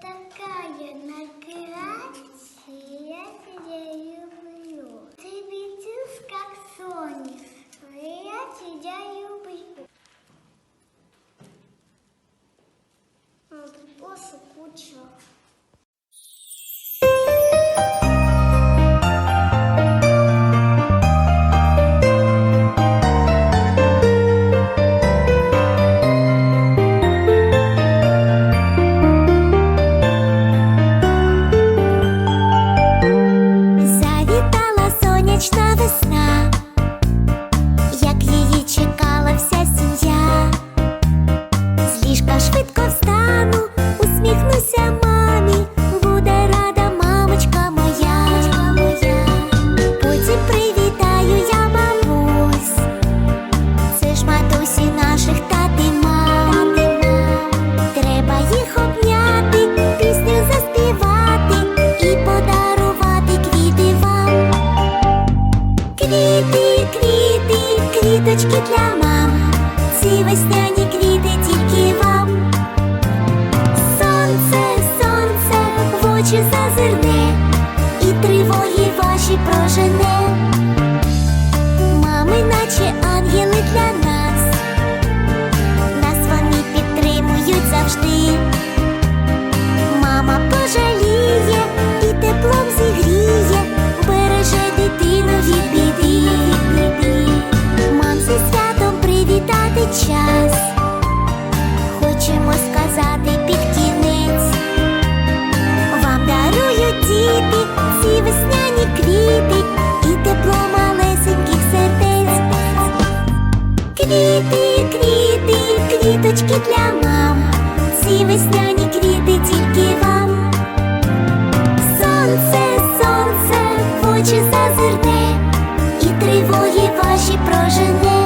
такая накрасивая, я тебя люблю. Ты видишь, как солнышко, я тебя люблю. Вот просто куча. Квіти, квіти, квіточки для мам. Ці весняні квіти тільки вам. Сонце, сонце в очі зазирне, і тривоги ваші прожене. Мами, наче ангели для нас. хочемо сказати під кінець, вам дарують діти ці весняні квіти і тепло малесеньких сердець. Квіти, квіти, квіточки для мам, ці весняні квіти тільки вам. Сонце, сонце в очі зазирне, і тривоги ваші прожене.